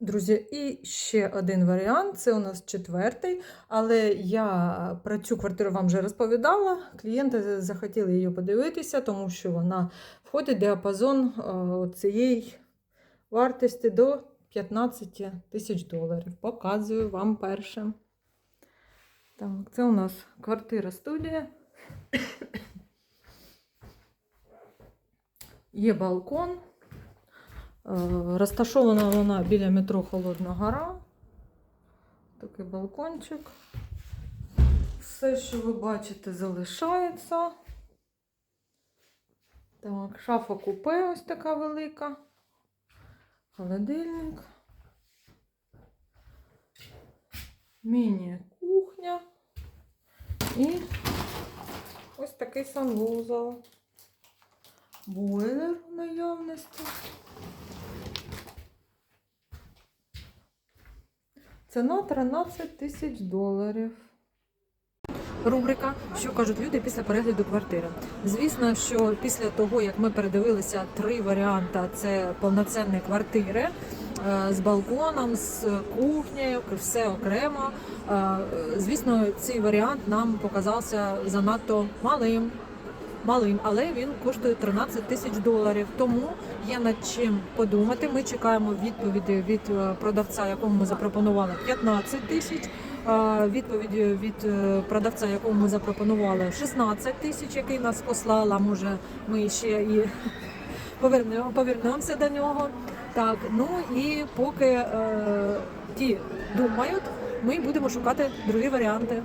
Друзі, і ще один варіант це у нас четвертий. Але я про цю квартиру вам вже розповідала. Клієнти захотіли її подивитися, тому що вона входить в діапазон е, цієї вартості до 15 тисяч доларів. Показую вам першим. Так, це у нас квартира студія. Є балкон. Е, Розташована вона біля метро Холодна Гора. Такий балкончик. Все, що ви бачите, залишається. Так, шафа купе ось така велика. Холодильник. Міні-кухня. І ось такий санвузол. Бойлер в наявності. Ціна 13 тисяч доларів. Рубрика, що кажуть люди після перегляду квартири. Звісно, що після того, як ми передивилися три варіанти, це повноцінні квартири е, з балконом, з кухнею, все окремо. е, Звісно, цей варіант нам показався занадто малим. Малим, але він коштує 13 тисяч доларів. Тому є над чим подумати. Ми чекаємо відповіді від е, продавця, якому ми запропонували 15 тисяч. е, Відповіді від е, продавця, якому ми запропонували 16 тисяч, який нас послав. А Може, ми ще і повернемо, повернемося до нього. Так, ну і поки е, ті думають, ми будемо шукати другі варіанти.